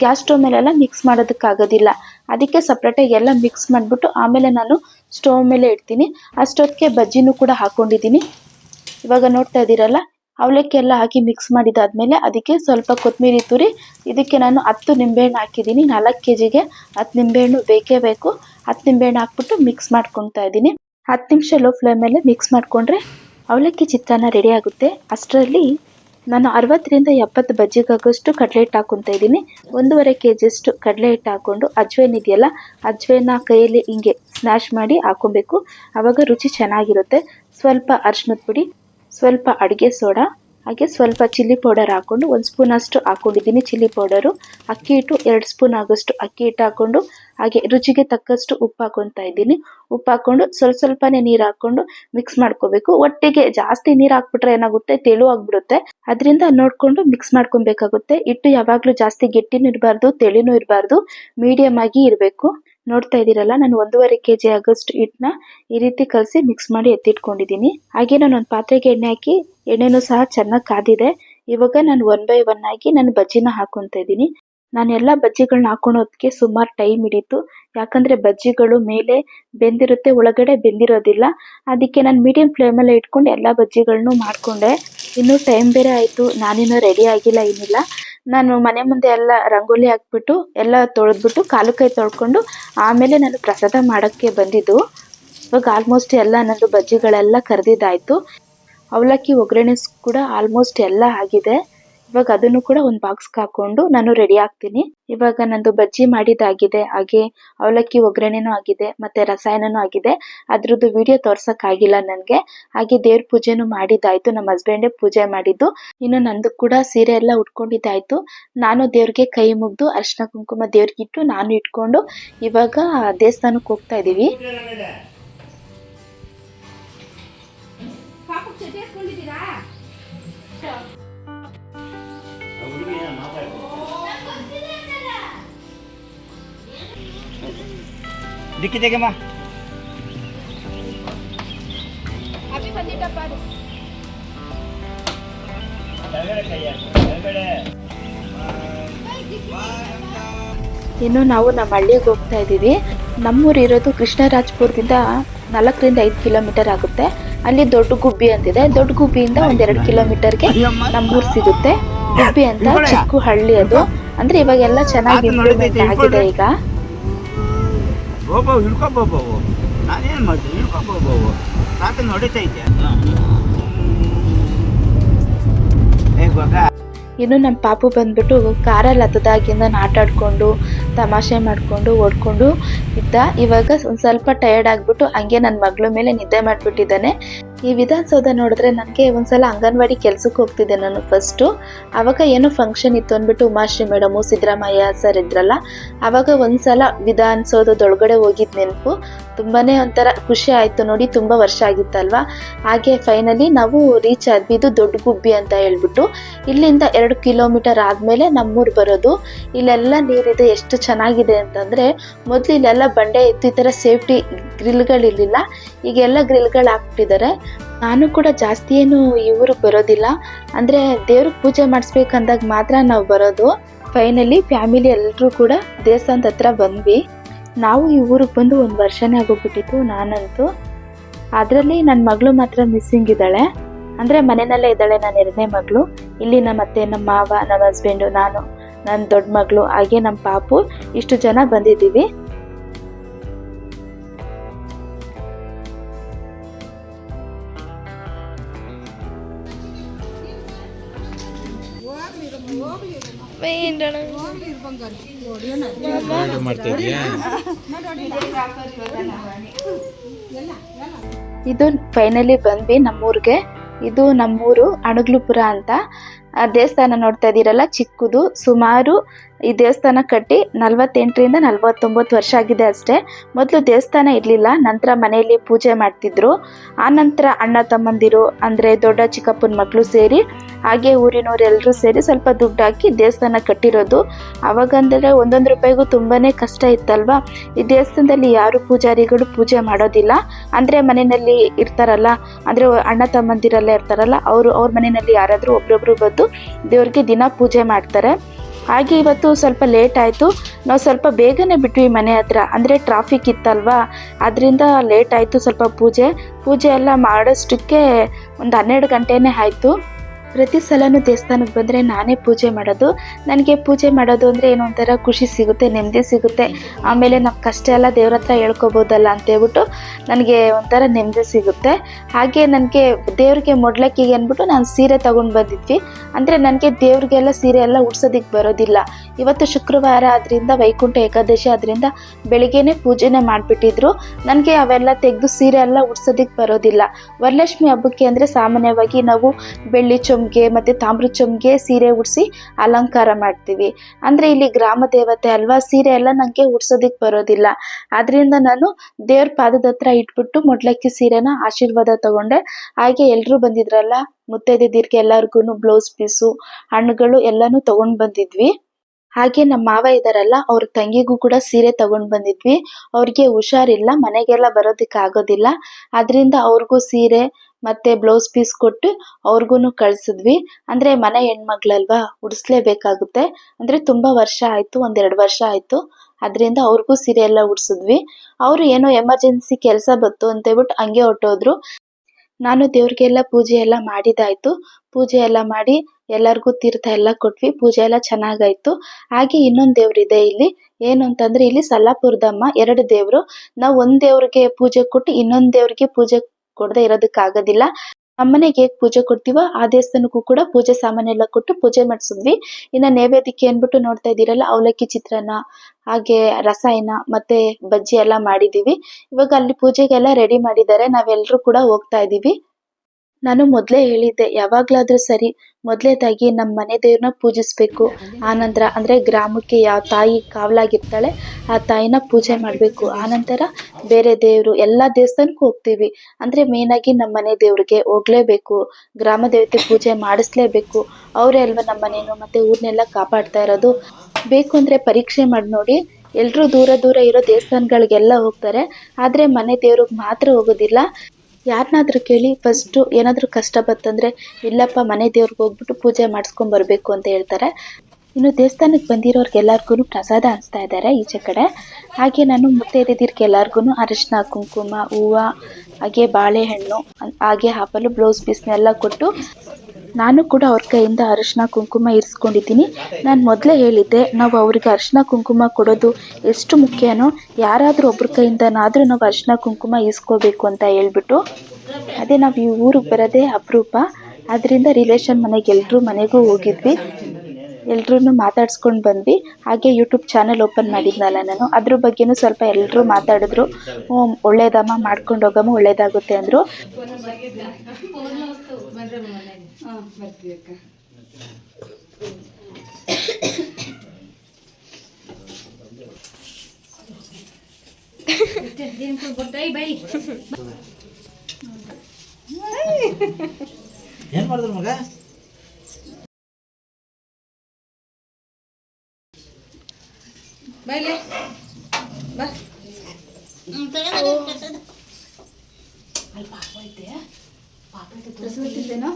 ಗ್ಯಾಸ್ ಸ್ಟವ್ ಮೇಲೆಲ್ಲ ಮಿಕ್ಸ್ ಮಾಡೋದಕ್ಕಾಗೋದಿಲ್ಲ. ಅದಕ್ಕೆ ಸಪ್ರೇಟಾಗಿ ಎಲ್ಲ ಮಿಕ್ಸ್ ಮಾಡಿಬಿಟ್ಟು ಆಮೇಲೆ ನಾನು ಸ್ಟವ್ ಮೇಲೆ ಇಡ್ತೀನಿ. ಅಷ್ಟೊತ್ತಿಗೆ ಬಜ್ಜಿನೂ ಕೂಡ ಹಾಕ್ಕೊಂಡಿದ್ದೀನಿ ಇವಾಗ ನೋಡ್ತಾ ಇದ್ದೀರಲ್ಲ ಅವಲಕ್ಕಿ ಎಲ್ಲ ಹಾಕಿ ಮಿಕ್ಸ್ ಮಾಡಿದಾದ್ಮೇಲೆ ಅದಕ್ಕೆ ಸ್ವಲ್ಪ ಕೊತ್ತಂಬರಿ ತುರಿ, ಇದಕ್ಕೆ ನಾನು ಹತ್ತು ನಿಂಬೆಹಣ್ಣು ಹಾಕಿದ್ದೀನಿ. ನಾಲ್ಕು ಕೆ ಜಿಗೆ ಹತ್ತು ನಿಂಬೆಹಣ್ಣು ಬೇಕೇ ಬೇಕು. ಹತ್ತು ನಿಂಬೆಹಣ್ಣು ಹಾಕ್ಬಿಟ್ಟು ಮಿಕ್ಸ್ ಮಾಡ್ಕೊತಾ ಇದ್ದೀನಿ. ಹತ್ತು ನಿಮಿಷ ಲೋ ಫ್ಲೇಮಲ್ಲೇ ಮಿಕ್ಸ್ ಮಾಡಿಕೊಂಡ್ರೆ ಅವಲಕ್ಕಿ ಚಿತ್ರಾನ್ನ ರೆಡಿ ಆಗುತ್ತೆ. ಅಷ್ಟರಲ್ಲಿ ನಾನು ಅರವತ್ತರಿಂದ ಎಪ್ಪತ್ತು ಬಜ್ಜಿಗಾಗೋಷ್ಟು ಕಡಲೆ ಹಿಟ್ಟು ಹಾಕ್ಕೊತಾ ಇದ್ದೀನಿ. ಒಂದೂವರೆ ಕೆ ಜಿಯಷ್ಟು ಕಡಲೆ ಹಿಟ್ಟು ಹಾಕ್ಕೊಂಡು ಅಜ್ವೈನ್ ಇದೆಯಲ್ಲ ಅಜ್ವೈನ ಕೈಯಲ್ಲಿ ಹಿಂಗೆ ಸ್ಮ್ಯಾಶ್ ಮಾಡಿ ಹಾಕ್ಕೊಬೇಕು ಆವಾಗ ರುಚಿ ಚೆನ್ನಾಗಿರುತ್ತೆ. ಸ್ವಲ್ಪ ಅರ್ಶಿನದ ಪುಡಿ, ಸ್ವಲ್ಪ ಅಡುಗೆ ಸೋಡಾ ಹಾಗೆ ಸ್ವಲ್ಪ ಚಿಲ್ಲಿ ಪೌಡರ್ ಹಾಕ್ಕೊಂಡು ಒಂದು ಸ್ಪೂನ್ ಅಷ್ಟು ಹಾಕ್ಕೊಂಡಿದ್ದೀನಿ ಚಿಲ್ಲಿ ಪೌಡರು ಅಕ್ಕಿ ಹಿಟ್ಟು ಎರಡು ಸ್ಪೂನ್ ಆಗೋಷ್ಟು ಅಕ್ಕಿ ಹಿಟ್ಟು ಹಾಕ್ಕೊಂಡು ಹಾಗೆ ರುಚಿಗೆ ತಕ್ಕಷ್ಟು ಉಪ್ಪು ಹಾಕೊತಾ ಇದ್ದೀನಿ. ಉಪ್ಪು ಹಾಕ್ಕೊಂಡು ಸ್ವಲ್ಪ ಸ್ವಲ್ಪನೇ ನೀರು ಹಾಕ್ಕೊಂಡು ಮಿಕ್ಸ್ ಮಾಡ್ಕೋಬೇಕು. ಒಟ್ಟಿಗೆ ಜಾಸ್ತಿ ನೀರು ಹಾಕ್ಬಿಟ್ರೆ ಏನಾಗುತ್ತೆ? ತೆಳು ಆಗ್ಬಿಡುತ್ತೆ. ಅದರಿಂದ ನೋಡಿಕೊಂಡು ಮಿಕ್ಸ್ ಮಾಡ್ಕೊಬೇಕಾಗುತ್ತೆ. ಹಿಟ್ಟು ಯಾವಾಗಲೂ ಜಾಸ್ತಿ ಗಟ್ಟಿನೂ ಇರಬಾರ್ದು, ತೆಳಿನೂ ಇರಬಾರ್ದು ಮೀಡಿಯಮ್ ಆಗಿ ಇರಬೇಕು. ನೋಡ್ತಾ ಇದ್ದೀರಲ್ಲ, ನಾನು ಒಂದೂವರೆ ಕೆ ಜಿ ಆಗಸ್ಟ್ ಹಿಟ್ಟನ್ನ ಈ ರೀತಿ ಕಲಸಿ ಮಿಕ್ಸ್ ಮಾಡಿ ಎತ್ತಿಟ್ಕೊಂಡಿದ್ದೀನಿ. ಹಾಗೆ ನಾನು ಒಂದು ಪಾತ್ರೆಗೆ ಎಣ್ಣೆ ಹಾಕಿ, ಎಣ್ಣೆನೂ ಸಹ ಚೆನ್ನಾಗಿ ಕಾದಿದೆ. ಇವಾಗ ನಾನು ಒನ್ ಬೈ ಒನ್ ಆಗಿ ನಾನು ಬಜ್ಜಿನ ಹಾಕೊತಾ ಇದ್ದೀನಿ. ನಾನು ಎಲ್ಲ ಬಜ್ಜಿಗಳನ್ನ ಹಾಕೊಳೋದಕ್ಕೆ ಸುಮಾರು ಟೈಮ್ ಹಿಡಿತು. ಯಾಕಂದರೆ ಬಜ್ಜಿಗಳು ಮೇಲೆ ಬೆಂದಿರುತ್ತೆ, ಒಳಗಡೆ ಬೆಂದಿರೋದಿಲ್ಲ. ಅದಕ್ಕೆ ನಾನು ಮೀಡಿಯಂ ಫ್ಲೇಮಲ್ಲೇ ಇಟ್ಕೊಂಡು ಎಲ್ಲ ಬಜ್ಜಿಗಳನ್ನೂ ಮಾಡಿಕೊಂಡೆ. ಇನ್ನೂ ಟೈಮ್ ಬೇರೆ ಆಯಿತು. ನಾನಿನ್ನೂ ರೆಡಿ ಆಗಿಲ್ಲ, ಏನಿಲ್ಲ. ನಾನು ಮನೆ ಮುಂದೆ ಎಲ್ಲ ರಂಗೋಲಿ ಹಾಕ್ಬಿಟ್ಟು ಎಲ್ಲ ತೊಳೆದ್ಬಿಟ್ಟು ಕಾಲು ಕೈ ತೊಳ್ಕೊಂಡು ಆಮೇಲೆ ನಾನು ಪ್ರಸಾದ ಮಾಡೋಕ್ಕೆ ಬಂದಿದ್ದು. ಇವಾಗ ಆಲ್ಮೋಸ್ಟ್ ಎಲ್ಲ ನನ್ನದು ಬಜ್ಜಿಗಳೆಲ್ಲ ಕರಿದಿದ್ದಾಯ್ತು. ಅವಲಕ್ಕಿ ಒಗ್ಗರಣೆ ಕೂಡ ಆಲ್ಮೋಸ್ಟ್ ಎಲ್ಲ ಆಗಿದೆ. ಇವಾಗ ಅದನ್ನು ಕೂಡ ಒಂದು ಬಾಕ್ಸ್ ಹಾಕೊಂಡು ನಾನು ರೆಡಿ ಆಗ್ತೀನಿ. ಇವಾಗ ನಂದು ಬಜ್ಜಿ ಮಾಡಿದಾಗಿದೆ ಹಾಗೆ ಅವಲಕ್ಕಿ ಒಗ್ಗರಣೆನೂ ಆಗಿದೆ, ಮತ್ತೆ ರಸಾಯನನೂ ಆಗಿದೆ. ಅದ್ರದ್ದು ವಿಡಿಯೋ ತೋರ್ಸಕ್ಕಾಗಿಲ್ಲ ನನಗೆ. ಹಾಗೆ ದೇವ್ರ ಪೂಜೆನೂ ಮಾಡಿದ್ದಾಯ್ತು ನಮ್ಮ ಹಸ್ಬೆಂಡೇ ಪೂಜೆ ಮಾಡಿದ್ದು. ಇನ್ನು ನಂದು ಕೂಡ ಸೀರೆ ಎಲ್ಲ ಉಟ್ಕೊಂಡಿದ್ದಾಯ್ತು. ನಾನು ದೇವ್ರಿಗೆ ಕೈ ಮುಗ್ದು ಅರ್ಶಿನ ಕುಂಕುಮ ದೇವ್ರಿಗಿಟ್ಟು ನಾನು ಇಟ್ಕೊಂಡು ಇವಾಗ ದೇವಸ್ಥಾನಕ್ಕೆ ಹೋಗ್ತಾ ಇದೀವಿ. ಡಿಕ್ಕಿ ತೆಗೆಮ್ಮ ಅಭಿ ಬಂದಿದ್ದಪ್ಪ ಅದು ಇನ್ನು ನಾವು ನಮ್ಮ ಹಳ್ಳಿಗೆ ಹೋಗ್ತಾ ಇದ್ದೀವಿ. ನಮ್ಮೂರಿರೋದು ಕೃಷ್ಣರಾಜಪುರದಿಂದ ನಾಲ್ಕರಿಂದ ಐದು ಕಿಲೋಮೀಟರ್ ಆಗುತ್ತೆ. ಅಲ್ಲಿ ದೊಡ್ಡ ಗುಬ್ಬಿ ಅಂತಿದೆ. ದೊಡ್ಡ ಗುಬ್ಬಿಯಿಂದ ಒಂದೆರಡು ಕಿಲೋಮೀಟರ್ಗೆ ನಮ್ಮೂರು ಸಿಗುತ್ತೆ. ಗುಬ್ಬಿ ಅಂತ ಚಿಕ್ಕ ಹಳ್ಳಿ ಅದು. ಅಂದ್ರೆ ಇವಾಗೆಲ್ಲ ಚೆನ್ನಾಗಿ ಇಂಪ್ರೂವ್ಮೆಂಟ್ ಆಗಿದೆ ಈಗ. ನಾನೇನು ಮಾಡ್ತೀನಿ ತಾತನ ಹೊಡಿತೈತೆ ಇನ್ನು ನಮ್ಮ ಪಾಪು ಬಂದ್ಬಿಟ್ಟು ಕಾರಲ್ಲಿ ಹತ್ತದಾಗಿಂದ ಆಟ ಆಡ್ಕೊಂಡು ತಮಾಷೆ ಮಾಡಿಕೊಂಡು, ಓಡ್ಕೊಂಡು ಇದ್ದ. ಇವಾಗ ಒಂದು ಸ್ವಲ್ಪ ಟಯರ್ಡ್ ಆಗಿಬಿಟ್ಟು ಹಂಗೆ ನನ್ನ ಮಗಳ ಮೇಲೆ ನಿದ್ದೆ ಮಾಡಿಬಿಟ್ಟಿದ್ದಾನೆ. ಈ ವಿಧಾನಸೌಧ ನೋಡಿದ್ರೆ ನನಗೆ ಒಂದ್ಸಲ ಅಂಗನವಾಡಿ ಕೆಲ್ಸಕ್ಕೆ ಹೋಗ್ತಿದ್ದೆ ನಾನು ಫಸ್ಟು ಆವಾಗ ಏನೋ ಫಂಕ್ಷನ್ ಇತ್ತು ಅಂದ್ಬಿಟ್ಟು ಉಮಾಶ್ರೀ ಮೇಡಮು ಸಿದ್ದರಾಮಯ್ಯ ಸರ್ ಇದ್ರಲ್ಲ ಆವಾಗ ಒಂದ್ಸಲ ವಿಧಾನಸೌಧದೊಳಗಡೆ ಹೋಗಿದ್ ನೆನಪು. ತುಂಬಾ ಒಂಥರ ಖುಷಿ ಆಯಿತು ನೋಡಿ, ತುಂಬ ವರ್ಷ ಆಗಿತ್ತಲ್ವಾ? ಹಾಗೆ ಫೈನಲಿ ನಾವು ರೀಚ್ ಆದ್ವಿ ಇದು ದೊಡ್ಡ ಗುಬ್ಬಿ ಅಂತ ಹೇಳ್ಬಿಟ್ಟು, ಇಲ್ಲಿಂದ ಎರಡು ಕಿಲೋಮೀಟರ್ ಆದಮೇಲೆ ನಮ್ಮೂರು ಬರೋದು. ಇಲ್ಲೆಲ್ಲ ನೀರಿದೆ, ಎಷ್ಟು ಚೆನ್ನಾಗಿದೆ ಅಂತಂದರೆ, ಮೊದಲು ಇಲ್ಲೆಲ್ಲ ಬಂಡೆ ಇತ್ತು ಈ ತರ ಸೇಫ್ಟಿ ಗ್ರಿಲ್ಗಳಿರಲಿಲ್ಲ ಈಗೆಲ್ಲ ಗ್ರಿಲ್ಗಳು ಹಾಕ್ಬಿಟ್ಟಿದ್ದಾರೆ. ನಾನು ಕೂಡ ಜಾಸ್ತಿ ಏನು ಇವರು ಬರೋದಿಲ್ಲ. ಅಂದರೆ ದೇವ್ರಿಗೆ ಪೂಜೆ ಮಾಡಿಸ್ಬೇಕಂದಾಗ ಮಾತ್ರ ನಾವು ಬರೋದು. ಫೈನಲಿ ಫ್ಯಾಮಿಲಿ ಎಲ್ಲರೂ ಕೂಡ ದೇವಸ್ಥಾನದ ಹತ್ರ ಬಂದ್ವಿ. ನಾವು ಈ ಊರಿಗೆ ಬಂದು ಒಂದು ವರ್ಷನೇ ಆಗೋಗ್ಬಿಟ್ಟಿತ್ತು ನಾನಂತೂ. ಅದರಲ್ಲಿ ನನ್ನ ಮಗಳು ಮಾತ್ರ ಮಿಸ್ಸಿಂಗ್ ಇದ್ದಾಳೆ. ಅಂದರೆ ಮನೆಯಲ್ಲೇ ಇದ್ದಾಳೆ ನನ್ನ ಎರಡನೇ ಮಗಳು. ಇಲ್ಲಿ ನಮ್ಮ ಅತ್ತೆ, ನಮ್ಮ ಮಾವ, ನಮ್ಮ ಹಸ್ಬೆಂಡು ನಾನು ನನ್ನ ದೊಡ್ಡ ಮಗಳು, ಹಾಗೆ ನಮ್ಮ ಪಾಪು, ಇಷ್ಟು ಜನ ಬಂದಿದ್ದೀವಿ. ಇದು ಫೈನಲಿ ಬಂದ್ವಿ ನಮ್ಮೂರಿಗೆ. ಇದು ನಮ್ಮೂರು ಅಣಗ್ಲುಪುರ ಅಂತ. ಆ ದೇವಸ್ಥಾನ ನೋಡ್ತಾ ಇದ್ದೀರಲ್ಲ ಚಿಕ್ಕದು, ಸುಮಾರು ಈ ದೇವಸ್ಥಾನ ಕಟ್ಟಿ ನಲವತ್ತೆಂಟರಿಂದ ನಲವತ್ತೊಂಬತ್ತು ವರ್ಷ ಆಗಿದೆ ಅಷ್ಟೇ. ಮೊದಲು ದೇವಸ್ಥಾನ ಇರಲಿಲ್ಲ, ನಂತರ ಮನೆಯಲ್ಲಿ ಪೂಜೆ ಮಾಡ್ತಿದ್ರು. ಆ ನಂತರ ಅಣ್ಣ ತಮ್ಮಂದಿರು, ಅಂದರೆ ದೊಡ್ಡ ಚಿಕ್ಕಪ್ಪನ ಮಕ್ಕಳು ಸೇರಿ, ಹಾಗೆ ಊರಿನವರೆಲ್ಲರೂ ಸೇರಿ ಸ್ವಲ್ಪ ದುಡ್ಡು ಹಾಕಿ ದೇವಸ್ಥಾನ ಕಟ್ಟಿರೋದು. ಅವಾಗಂದರೆ ಒಂದೊಂದು ರೂಪಾಯಿಗೂ ತುಂಬಾ ಕಷ್ಟ ಇತ್ತಲ್ವಾ? ಈ ದೇವಸ್ಥಾನದಲ್ಲಿ ಯಾರು ಪೂಜಾರಿಗಳು ಪೂಜೆ ಮಾಡೋದಿಲ್ಲ. ಅಂದರೆ ಮನೆಯಲ್ಲಿ ಇರ್ತಾರಲ್ಲ, ಅಂದರೆ ಅಣ್ಣ ತಮ್ಮಂದಿರೆಲ್ಲ ಇರ್ತಾರಲ್ಲ, ಅವರು ಅವ್ರ ಮನೆಯಲ್ಲಿ ಯಾರಾದರೂ ಒಬ್ರೊಬ್ರು ಬಂದು ದೇವ್ರಿಗೆ ದಿನ ಪೂಜೆ ಮಾಡ್ತಾರೆ. ಹಾಗೆ ಇವತ್ತು ಸ್ವಲ್ಪ ಲೇಟ್ ಆಯಿತು. ನಾವು ಸ್ವಲ್ಪ ಬೇಗನೆ ಬಿಟ್ವಿ ಮನೆ ಹತ್ರ. ಅಂದರೆ ಟ್ರಾಫಿಕ್ ಇತ್ತಲ್ವಾ? ಅದರಿಂದ ಲೇಟ್ ಆಯಿತು ಸ್ವಲ್ಪ ಪೂಜೆ. ಪೂಜೆ ಎಲ್ಲ ಮಾಡೋಷ್ಟಕ್ಕೆ ಒಂದು ಹನ್ನೆರಡು ಗಂಟೆನೇ ಆಯಿತು. ಪ್ರತಿ ಸಲನೂ ದೇವಸ್ಥಾನಕ್ಕೆ ಬಂದರೆ ನಾನೇ ಪೂಜೆ ಮಾಡೋದು. ನನಗೆ ಪೂಜೆ ಮಾಡೋದು ಅಂದರೆ ಏನೋ ಒಂಥರ ಖುಷಿ ಸಿಗುತ್ತೆ, ನೆಮ್ಮದಿ ಸಿಗುತ್ತೆ. ಆಮೇಲೆ ನಮ್ಮ ಕಷ್ಟ ಎಲ್ಲ ದೇವ್ರ ಹತ್ರ ಹೇಳ್ಕೊಬೋದಲ್ಲ ಅಂತೇಳ್ಬಿಟ್ಟು ನನಗೆ ಒಂಥರ ನೆಮ್ಮದಿ ಸಿಗುತ್ತೆ. ಹಾಗೆ ನನಗೆ ದೇವ್ರಿಗೆ ಮೊಡ್ಲಕ್ಕಿಗೆ ಅಂದ್ಬಿಟ್ಟು ನಾನು ಸೀರೆ ತೊಗೊಂಡು ಬಂದಿದ್ವಿ. ಅಂದರೆ ನನಗೆ ದೇವ್ರಿಗೆಲ್ಲ ಸೀರೆ ಎಲ್ಲ ಉಡ್ಸೋದಕ್ಕೆ ಬರೋದಿಲ್ಲ. ಇವತ್ತು ಶುಕ್ರವಾರ ಅದರಿಂದ ವೈಕುಂಠ ಏಕಾದಶಿ ಅದರಿಂದ ಬೆಳಿಗ್ಗೆನೆ ಪೂಜೆನೇ ಮಾಡಿಬಿಟ್ಟಿದ್ರು. ನನಗೆ ಅವೆಲ್ಲ ತೆಗೆದು ಸೀರೆ ಎಲ್ಲ ಉಡ್ಸೋದಕ್ಕೆ ಬರೋದಿಲ್ಲ. ವರಲಕ್ಷ್ಮಿ ಹಬ್ಬಕ್ಕೆ ಅಂದರೆ ಸಾಮಾನ್ಯವಾಗಿ ನಾವು ಬೆಳ್ಳಿ ಚೊಂಬ್ಗೆ ಮತ್ತು ತಾಮ್ರ ಚೊಂಬ್ಗೆ ಸೀರೆ ಉಡಿಸಿ ಅಲಂಕಾರ ಮಾಡ್ತೀವಿ. ಅಂದರೆ ಇಲ್ಲಿ ಗ್ರಾಮ ದೇವತೆ ಅಲ್ವಾ, ಸೀರೆ ಎಲ್ಲ ನನಗೆ ಉಡ್ಸೋದಕ್ಕೆ ಬರೋದಿಲ್ಲ. ಅದರಿಂದ ನಾನು ದೇವ್ರ ಪಾದದ ಹತ್ರ ಇಟ್ಬಿಟ್ಟು ಮೊಡ್ಲಕ್ಕಿ ಸೀರೆನ ಆಶೀರ್ವಾದ ತಗೊಂಡೆ. ಹಾಗೆ ಎಲ್ಲರೂ ಬಂದಿದ್ರಲ್ಲ ಮುತ್ತೈದೆದಿರ್ಗೆ ಎಲ್ಲರಿಗೂ ಬ್ಲೌಸ್ ಪೀಸು, ಹಣ್ಣುಗಳು ಎಲ್ಲನೂ ತಗೊಂಡ್ ಬಂದಿದ್ವಿ. ಹಾಗೆ ನಮ್ಮ ಮಾವ ಇದಾರಲ್ಲ, ಅವ್ರ ತಂಗಿಗೂ ಕೂಡ ಸೀರೆ ತಗೊಂಡ್ ಬಂದಿದ್ವಿ. ಅವ್ರಿಗೆ ಹುಷಾರಿಲ್ಲ, ಮನೆಗೆಲ್ಲ ಬರೋದಕ್ಕೆ ಆಗೋದಿಲ್ಲ. ಅದರಿಂದ ಅವ್ರಿಗೂ ಸೀರೆ ಮತ್ತೆ ಬ್ಲೌಸ್ ಪೀಸ್ ಕೊಟ್ಟು ಅವ್ರಿಗೂ ಕಳ್ಸಿದ್ವಿ. ಅಂದ್ರೆ ಮನೆ ಹೆಣ್ಮಗ್ಳಲ್ವಾ, ಉಡಿಸ್ಲೇಬೇಕಾಗುತ್ತೆ. ಅಂದ್ರೆ ತುಂಬಾ ವರ್ಷ ಆಯ್ತು, ಒಂದೆರಡು ವರ್ಷ ಆಯ್ತು. ಅದರಿಂದ ಅವ್ರಿಗೂ ಸೀರೆ ಎಲ್ಲ ಉಡ್ಸಿದ್ವಿ. ಅವರು ಏನೋ ಎಮರ್ಜೆನ್ಸಿ ಕೆಲಸ ಬಂತು ಅಂತ ಹೇಳ್ಬಿಟ್ಟು ಹಂಗೆ ಹೊಟ್ಟೋದ್ರು ನಾನು ದೇವ್ರಿಗೆಲ್ಲ ಪೂಜೆ ಎಲ್ಲ ಮಾಡಿದಾಯ್ತು. ಪೂಜೆ ಎಲ್ಲ ಮಾಡಿ ಎಲ್ಲರಿಗೂ ತೀರ್ಥ ಎಲ್ಲ ಕೊಟ್ವಿ. ಪೂಜೆ ಎಲ್ಲ ಚೆನ್ನಾಗಾಯ್ತು. ಹಾಗೆ ಇನ್ನೊಂದು ದೇವ್ರಿದೆ ಇಲ್ಲಿ. ಏನು ಅಂತಂದ್ರೆ ಇಲ್ಲಿ ಸಲ್ಲಾಪುರದಮ್ಮ ಎರಡು ದೇವ್ರು. ನಾವು ಒಂದ್ ದೇವ್ರಿಗೆ ಪೂಜೆ ಕೊಟ್ಟು ಇನ್ನೊಂದ್ ದೇವ್ರಿಗೆ ಪೂಜೆ ಕೊಡದೆ ಇರೋದಕ್ಕಾಗೋದಿಲ್ಲ. ನಮ್ಮನೆಗೆ ಹೇಗೆ ಪೂಜೆ ಕೊಡ್ತೀವೋ, ಆ ದೇವಸ್ಥಾನಕ್ಕೂ ಕೂಡ ಪೂಜೆ ಸಾಮಾನೆಲ್ಲ ಕೊಟ್ಟು ಪೂಜೆ ಮಾಡಿಸಿದ್ವಿ. ಇನ್ನ ನೈವೇದ್ಯಕ್ಕೆ ಅಂದ್ಬಿಟ್ಟು ನೋಡ್ತಾ ಇದ್ದೀರಲ್ಲ, ಅವಲಕ್ಕಿ ಚಿತ್ರಾನ್ನ, ಹಾಗೆ ರಸಾಯನ ಮತ್ತೆ ಬಜ್ಜಿ ಎಲ್ಲ ಮಾಡಿದೀವಿ ಇವಾಗ ಅಲ್ಲಿ ಪೂಜೆಗೆಲ್ಲ ರೆಡಿ ಮಾಡಿದ್ದಾರೆ ನಾವೆಲ್ಲರೂ ಕೂಡ ಹೋಗ್ತಾ ಇದ್ದೀವಿ. ನಾನು ಮೊದಲೇ ಹೇಳಿದ್ದೆ, ಯಾವಾಗಲಾದರೂ ಸರಿ ಮೊದಲೇದಾಗಿ ನಮ್ಮ ಮನೆ ದೇವ್ರನ್ನ ಪೂಜಿಸ್ಬೇಕು. ಆನಂತರ ಅಂದರೆ ಗ್ರಾಮಕ್ಕೆ ಯಾವ ತಾಯಿ ಕಾವಲಾಗಿರ್ತಾಳೆ, ಆ ತಾಯಿನ ಪೂಜೆ ಮಾಡಬೇಕು. ಆನಂತರ ಬೇರೆ ದೇವರು ಎಲ್ಲ ದೇವಸ್ಥಾನಕ್ಕೂ ಹೋಗ್ತೀವಿ. ಅಂದರೆ ಮೇಯ್ನಾಗಿ ನಮ್ಮ ಮನೆ ದೇವ್ರಿಗೆ ಹೋಗ್ಲೇಬೇಕು. ಗ್ರಾಮ ದೇವತೆ ಪೂಜೆ ಮಾಡಿಸ್ಲೇಬೇಕು. ಅವರೇ ಅಲ್ವಾ ನಮ್ಮ ಮನೇನು ಮತ್ತು ಊರನ್ನೆಲ್ಲ ಕಾಪಾಡ್ತಾ ಇರೋದು. ಬೇಕು ಅಂದರೆ ಪರೀಕ್ಷೆ ಮಾಡಿ ನೋಡಿ. ಎಲ್ಲರೂ ದೂರ ದೂರ ಇರೋ ದೇವಸ್ಥಾನಗಳಿಗೆಲ್ಲ ಹೋಗ್ತಾರೆ. ಆದರೆ ಮನೆ ದೇವ್ರಿಗೆ ಮಾತ್ರ ಹೋಗೋದಿಲ್ಲ. ಯಾರನ್ನಾದ್ರೂ ಕೇಳಿ ಫಸ್ಟು ಏನಾದರೂ ಕಷ್ಟ ಬಂತಂದರೆ ಇಲ್ಲಪ್ಪ ಮನೆ ದೇವ್ರಿಗೆ ಹೋಗ್ಬಿಟ್ಟು ಪೂಜೆ ಮಾಡಿಸ್ಕೊಂಡ್ ಬರಬೇಕು ಅಂತ ಹೇಳ್ತಾರೆ. ಇನ್ನು ದೇವಸ್ಥಾನಕ್ಕೆ ಬಂದಿರೋರ್ಗೆಲ್ಲರಿಗೂ ಪ್ರಸಾದ ಹಂಚ್ತಾ ಇದ್ದಾರೆ ಈಚೆ ಕಡೆ. ಹಾಗೆ ನಾನು ಮುತ್ತೈದೆದಿರ್ಗೆ ಎಲ್ಲರಿಗೂ ಅರಿಶಿನ ಕುಂಕುಮ, ಹೂವು, ಹಾಗೆ ಬಾಳೆಹಣ್ಣು, ಹಾಗೆ ಹಾಪಲು ಬ್ಲೌಸ್ ಪೀಸ್ನೆಲ್ಲ ಕೊಟ್ಟು ನಾನು ಕೂಡ ಅವ್ರ ಕೈಯಿಂದ ಅರಿಶಿನ ಕುಂಕುಮ ಇರಿಸ್ಕೊಂಡಿದ್ದೀನಿ. ನಾನು ಮೊದಲೇ ಹೇಳಿದ್ದೆ, ನಾವು ಅವ್ರಿಗೆ ಅರಿಶಿನ ಕುಂಕುಮ ಕೊಡೋದು ಎಷ್ಟು ಮುಖ್ಯನೋ, ಯಾರಾದರೂ ಒಬ್ರ ಕೈಯಿಂದನಾದರೂ ನಾವು ಅರಿಶಿನ ಕುಂಕುಮ ಇಸ್ಕೋಬೇಕು ಅಂತ ಹೇಳ್ಬಿಟ್ಟು, ಅದೇ ನಾವು ಈ ಊರಿಗೆ ಬರೋದೇ ಅಪರೂಪ. ಅದರಿಂದ ರಿಲೇಷನ್ ಮನೆಗೆ ಎಲ್ಲರೂ ಮನೆಗೂ ಹೋಗಿದ್ವಿ. ಎಲ್ರೂ ಮಾತಾಡ್ಸ್ಕೊಂಡು ಬಂದ್ವಿ. ಹಾಗೆ ಯೂಟ್ಯೂಬ್ ಚಾನಲ್ ಓಪನ್ ಮಾಡಿದ್ನಲ್ಲ ನಾನು. ಅದ್ರ ಬಗ್ಗೆನೂ ಸ್ವಲ್ಪ ಎಲ್ಲರೂ ಮಾತಾಡಿದ್ರು. ಹ್ಞೂ ಒಳ್ಳೇದಮ್ಮ, ಮಾಡ್ಕೊಂಡು ಹೋಗಮ್ಮ, ಒಳ್ಳೇದಾಗುತ್ತೆ ಅಂದರು. ಏನು ಮಾಡಿದ್ರು ಮಗ? ಬೈಲೆ ಬಾ ಪ್ರಸವತ್ತಿದ್ದೇನೋ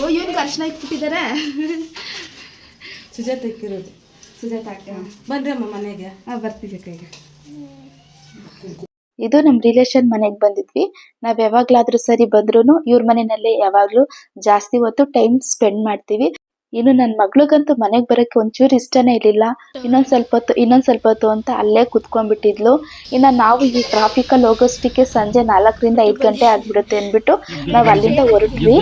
ಓ ಇವನ್ಗೆ ಅರ್ಶನ ಇಟ್ಬಿಟ್ಟಿದ್ದಾರೆ. ಸುಜಾತ ಇಕ್ಕಿರೋದು. ಸುಜಾತ ಅಕ್ಕ. ಬಂದ್ರಮ್ಮ ಮನೆಗೆ. ಹಾಂ ಬರ್ತಿದ್ದಕ್ಕ ಈಗ ಇದು ನಮ್ಮ ರಿಲೇಷನ್ ಮನೆಗೆ ಬಂದಿದ್ವಿ. ನಾವು ಯಾವಾಗಲಾದರೂ ಸರಿ ಬಂದ್ರೂ ಇವ್ರ ಮನೆಯಲ್ಲೇ ಯಾವಾಗಲೂ ಜಾಸ್ತಿ ಹೊತ್ತು ಟೈಮ್ ಸ್ಪೆಂಡ್ ಮಾಡ್ತೀವಿ. ಇನ್ನು ನನ್ನ ಮಗಳಿಗಂತೂ ಮನೆಗೆ ಬರೋಕ್ಕೆ ಒಂಚೂರು ಇಷ್ಟನೇ ಇರಲಿಲ್ಲ. ಇನ್ನೊಂದು ಸ್ವಲ್ಪ ಹೊತ್ತು ಇನ್ನೊಂದು ಸ್ವಲ್ಪ ಹೊತ್ತು ಅಂತ ಅಲ್ಲೇ ಕುತ್ಕೊಂಡ್ಬಿಟ್ಟಿದ್ಲು. ಇನ್ನು ನಾವು ಈ ಟ್ರಾಫಿಕಲ್ಲಿ ಹೋಗೋಷ್ಟಕ್ಕೆ ಸಂಜೆ ನಾಲ್ಕರಿಂದ ಐದು ಗಂಟೆ ಆಗಿಬಿಡುತ್ತೆ ಅಂದ್ಬಿಟ್ಟು ನಾವು ಅಲ್ಲಿಂದ ಹೊರಟ್ವಿ.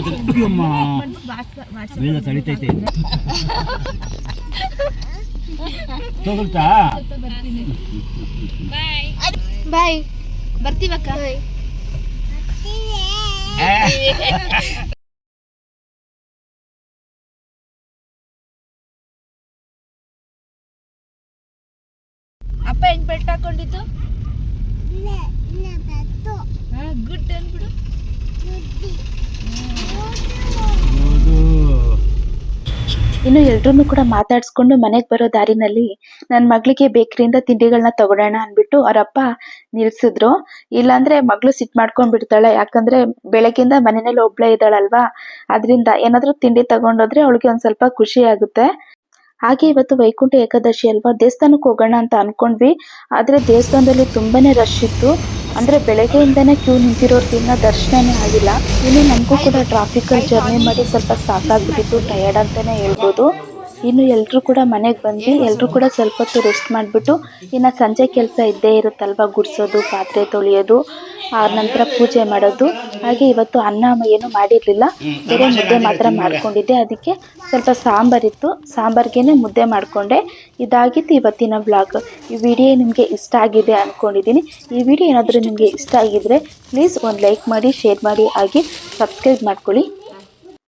ಬಾಯ್ ಬರ್ತೀವಕ್ಕ? ಅಪ್ಪ ಹೆಂಗ್ ಬೆಟ್ಟ ಹಾಕೊಂಡಿದ್ದು? ಗುಡ್ ಅಂದ್ಬಿಡು. ಇನ್ನು ಎಲ್ರೂ ಕೂಡ ಮಾತಾಡ್ಸ್ಕೊಂಡು ಮನೆಗೆ ಬರೋ ದಾರಿನಲ್ಲಿ ನನ್ನ ಮಗಳಿಗೆ ಬೇಕರಿಯಿಂದ ತಿಂಡಿಗಳನ್ನ ತಗೊಳೋಣ ಅಂದ್ಬಿಟ್ಟು ಅವರಪ್ಪ ನಿಲ್ಸಿದ್ರು. ಇಲ್ಲಾಂದ್ರೆ ಮಗಳು ಸಿಟ್ಟು ಮಾಡ್ಕೊಂಡ್ಬಿಡ್ತಾಳೆ ಯಾಕಂದ್ರೆ ಬೆಳಗ್ಗೆಯಿಂದ ಮನೆಯಲ್ಲಿ ಒಬ್ಳೇ ಇದ್ದಾಳಲ್ವಾ? ಅದರಿಂದ ಏನಾದ್ರೂ ತಿಂಡಿ ತಗೊಂಡೋದ್ರೆ ಅವಳಿಗೆ ಒಂದ್ ಸ್ವಲ್ಪ ಖುಷಿ ಆಗುತ್ತೆ. ಹಾಗೆ ಇವತ್ತು ವೈಕುಂಠ ಏಕಾದಶಿ ಅಲ್ವಾ? ದೇವಸ್ಥಾನಕ್ಕೆ ಹೋಗೋಣ ಅಂತ ಅನ್ಕೊಂಡ್ವಿ. ಆದ್ರೆ ದೇವಸ್ಥಾನದಲ್ಲಿ ತುಂಬಾನೇ ರಶ್ ಇತ್ತು. ಅಂದ್ರೆ ಬೆಳಗ್ಗೆಯಿಂದನೇ ಕ್ಯೂ ನಿಂತಿರೋದ್ರಿಂದ ದರ್ಶನನೇ ಆಗಿಲ್ಲ. ಇನ್ನು ನಮಗೂ ಕೂಡ ಟ್ರಾಫಿಕಲ್ಲಿ ಜರ್ನಿ ಮಾಡಿ ಸ್ವಲ್ಪ ಸಾಕಾಗ್ಬಿಟ್ಟಿತ್ತು. ಟಯರ್ಡ್ ಅಂತಾನೆ ಹೇಳ್ಬೋದು. ಇನ್ನು ಎಲ್ಲರೂ ಕೂಡ ಮನೆಗೆ ಬಂದು ಎಲ್ಲರೂ ಕೂಡ ಸ್ವಲ್ಪ ಹೊತ್ತು ರೆಸ್ಟ್ ಮಾಡಿಬಿಟ್ಟು ಇನ್ನು ಸಂಜೆ ಕೆಲಸ ಇದ್ದೇ ಇರುತ್ತಲ್ವ? ಗುಡಿಸೋದು, ಪಾತ್ರೆ ತೊಳೆಯೋದು ಆ ನಂತರ ಪೂಜೆ ಮಾಡೋದು. ಹಾಗೆ ಇವತ್ತು ಅನ್ನ ಏನು ಮಾಡಿರಲಿಲ್ಲ. ಬೇರೆ ಮುದ್ದೆ ಮಾತ್ರ ಮಾಡ್ಕೊಂಡಿದ್ದೆ. ಅದಕ್ಕೆ ಸ್ವಲ್ಪ ಸಾಂಬಾರಿತ್ತು ಸಾಂಬಾರಿಗೇನೆ ಮುದ್ದೆ ಮಾಡಿಕೊಂಡೆ. ಇದಾಗಿತ್ತು ಇವತ್ತಿನ ಬ್ಲಾಗ್ ಈ ವಿಡಿಯೋ ನಿಮಗೆ ಇಷ್ಟ ಆಗಿದೆ ಅಂದ್ಕೊಂಡಿದ್ದೀನಿ ಈ ವಿಡಿಯೋ ಏನಾದರೂ ನಿಮಗೆ ಇಷ್ಟ ಆಗಿದ್ರೆ ಪ್ಲೀಸ್ ಒಂದು ಲೈಕ್ ಮಾಡಿ ಶೇರ್ ಮಾಡಿ, ಹಾಗೆ ಸಬ್ಸ್ಕ್ರೈಬ್ ಮಾಡ್ಕೊಳ್ಳಿ.